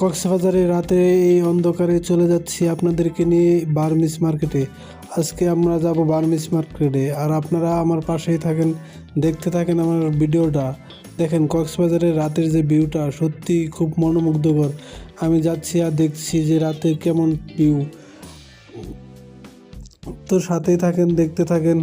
কক্সবাজারে রাতে এই অন্ধকারে চলে যাচ্ছি আপনাদেরকে নিয়ে বার্মিস মার্কেটে। আজকে আমরা যাব বার্মিস মার্কেটে। আর আপনারা আমার পাশেই থাকেন, দেখতে থাকেন আমার ভিডিওটা। দেখেন কক্সবাজারের রাতের যে ভিউটা সত্যি খুব মনোমুগ্ধকর। আমি যাচ্ছি আর দেখছি যে রাতে কেমন ভিউ তো সাথেই থাকেন, দেখতে থাকেন।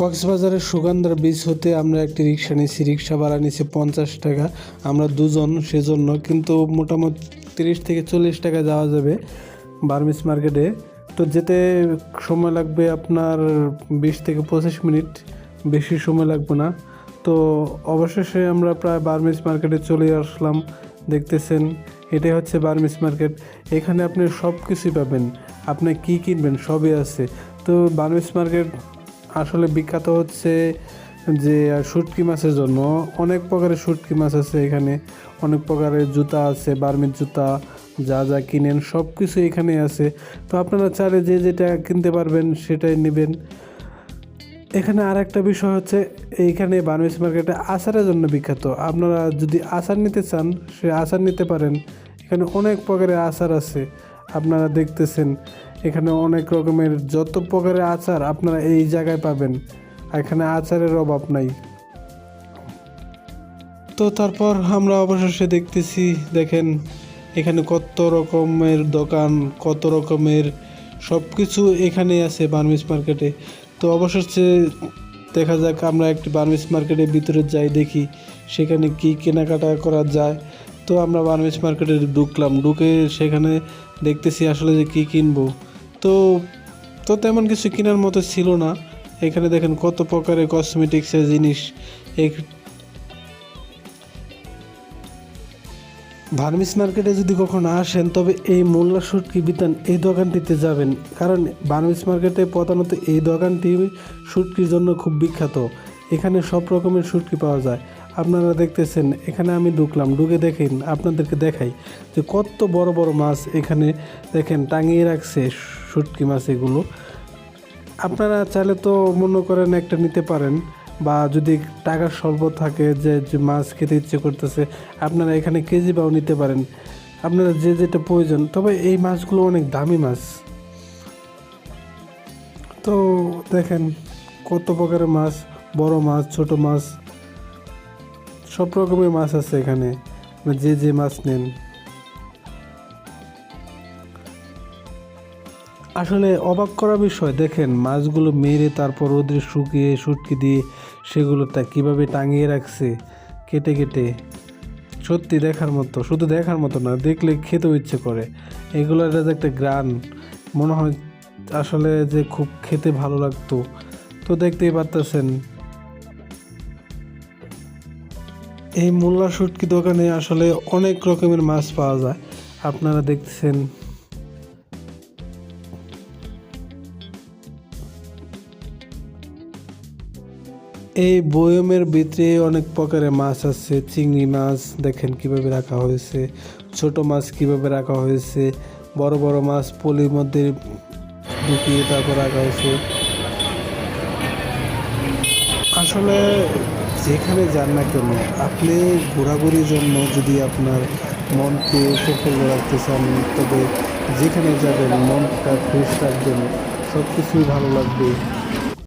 কক্সবাজারের সুগন্ধার বীজ হতে আমরা একটি রিক্সা নিয়েছি। রিক্সা ভাড়া নিয়েছি পঞ্চাশ টাকা। আমরা দুজন, সেজন্য কিন্তু মোটামুটি তিরিশ থেকে চল্লিশ টাকা যাওয়া যাবে বার্মিস মার্কেটে। তো যেতে সময় লাগবে আপনার বিশ থেকে পঁচিশ মিনিট, বেশি সময় লাগবে না। তো অবশেষে আমরা প্রায় বার্মিস মার্কেটে চলে আসলাম, দেখতেছেন, এটাই হচ্ছে বার্মিস মার্কেট। এখানে আপনি সব কিছুই পাবেন, আপনি কি কিনবেন সবই আছে। তো বার্মিস মার্কেট আসলে বিখ্যাত হচ্ছে যে শুটকি মাছের জন্য অনেক প্রকারের শুটকি মাছ আছে এখানে। অনেক প্রকারের জুতা আছে, বার্মির জুতা, যা যা কিনেন সব কিছু এখানে আছে। তো আপনারা চাইলে যে যেটা কিনতে পারবেন সেটাই নেবেন। এখানে আর একটা বিষয় হচ্ছে এইখানে বার্মিস মার্কেটে আচারের জন্য বিখ্যাত। আপনারা যদি আচার নিতে চান, সে আচার নিতে পারেন। এখানে অনেক প্রকারের আচার আছে। আপনারা দেখতেছেন। এখানে অনেক রকমের যত প্রকারের আচার আপনারা এই জায়গায় পাবেন। এখানে আচারের অভাব নাই। তো তারপর আমরা অবশেষে দেখতেছি, দেখেন, এখানে কত রকমের দোকান, কত রকমের সব কিছু এখানে আছে বার্মিস মার্কেটে। তো অবশেষে দেখা যাক আমরা একটি বার্মিস মার্কেটের ভিতরে যাই, দেখি সেখানে কি কেনাকাটা করা যায়। তো আমরা বার্মিস মার্কেটে ঢুকলাম, ঢুকে সেখানে দেখতেছি আসলে যে কী কিনবো। তো তো তেমন কিছু কেনার মতো ছিল না। এখানে দেখেন কত প্রকারের কসমেটিক্সের জিনিস। এক ভার্মিস মার্কেটে যদি কখনো আসেন, তবে এই মোল্লা শুটকি বিতান এই দোকানটিতে যাবেন। কারণ ভার্মিস মার্কেটে প্রধানত এই দোকানটি সুটকির জন্য খুব বিখ্যাত। এখানে সব রকমের শুটকি পাওয়া যায়। আপনারা দেখতেছেন, এখানে আমি ঢুকলাম, ঢুকে দেখেন, আপনাদেরকে দেখাই যে কত বড় বড় মাছ এখানে দেখেন টাঙিয়ে রাখছে শুটকি মাছ এগুলো। আপনারা চাইলে তো মনে করেন একটা নিতে পারেন বা যদি টাকার স্বল্প থাকে যে যে মাছ খেতে ইচ্ছে করতেছে, আপনারা এখানে কেজি বাও নিতে পারেন। আপনারা যে যেটা প্রয়োজন, তবে এই মাছগুলো অনেক দামি মাছ। তো দেখেন কত প্রকারের মাছ বড় মাছ, ছোট মাছ, সব রকমের মাছ আছে এখানে। যে যে মাছ নেন। আসলে অবাক করা বিষয়, দেখেন মাছগুলো মেরে তারপর রোদ্রে শুকিয়ে শুটকি দিয়ে সেগুলো তা কীভাবে টাঙিয়ে রাখছে, কেটে কেটে। সত্যি দেখার মতো, শুধু দেখার মতো না, দেখলে খেতেও ইচ্ছে করে। এগুলোর একটা গ্রান, মনে হয় আসলে যে খুব খেতে ভালো লাগতো। তো দেখতেই পারতেছেন এই মোল্লা শুটকি দোকানে আসলে অনেক রকমের মাছ পাওয়া যায়। আপনারা দেখছেন এই বয়মের ভিতরে অনেক প্রকারের মাছ আছে। চিংড়ি মাছ, দেখেন কীভাবে রাখা হয়েছে। ছোট মাছ কীভাবে রাখা হয়েছে। বড় বড় মাছ পলির মধ্যে ঢুকিয়ে তারপর রাখা হয়েছে। আসলে যেখানে যান না কেন, আপনি ঘোরাঘুরির জন্য যদি আপনার মনকে প্রফুল্ল রাখতে চান, তবে যেখানে যাবেন, মনটা ফ্রেশ রাখবেন সব কিছুই ভালো লাগবে।